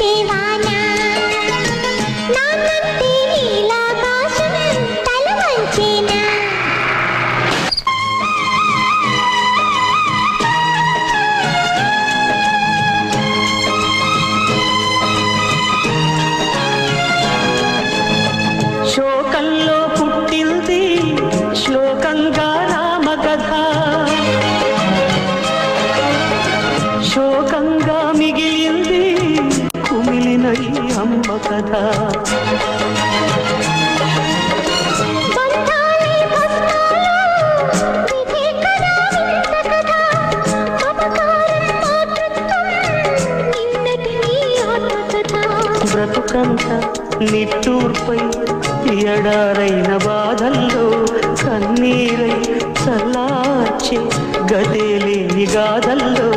地方 నీ ఆత్మకథ. బ్రతుకంత నిట్టూర్పై ఎడారైన బాధల్లో కన్నీరై చల్లార్చే గదే లేని గాథల్లో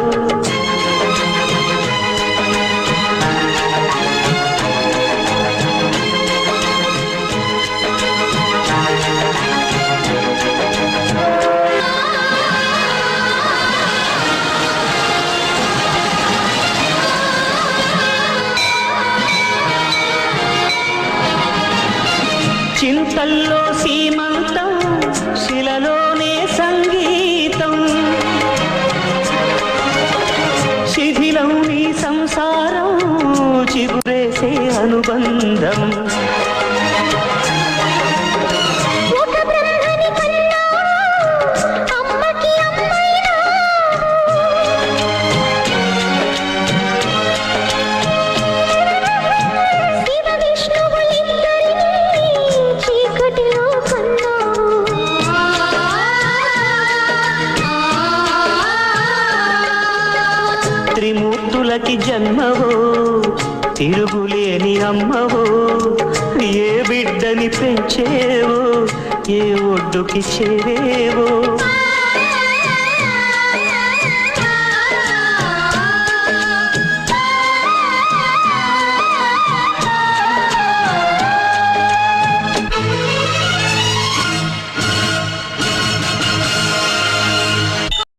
చింతల్లో సీమంతం శిలలోనే సంగీతం. శిథిలం నీ సంసారం చిగురేసే అనుబంధం. త్రిమూర్తులకి జన్మవో తిరుగులేని అమ్మవో ఏ బిడ్డని పెంచేవో ఏ ఒడ్డుకి చేరేవో.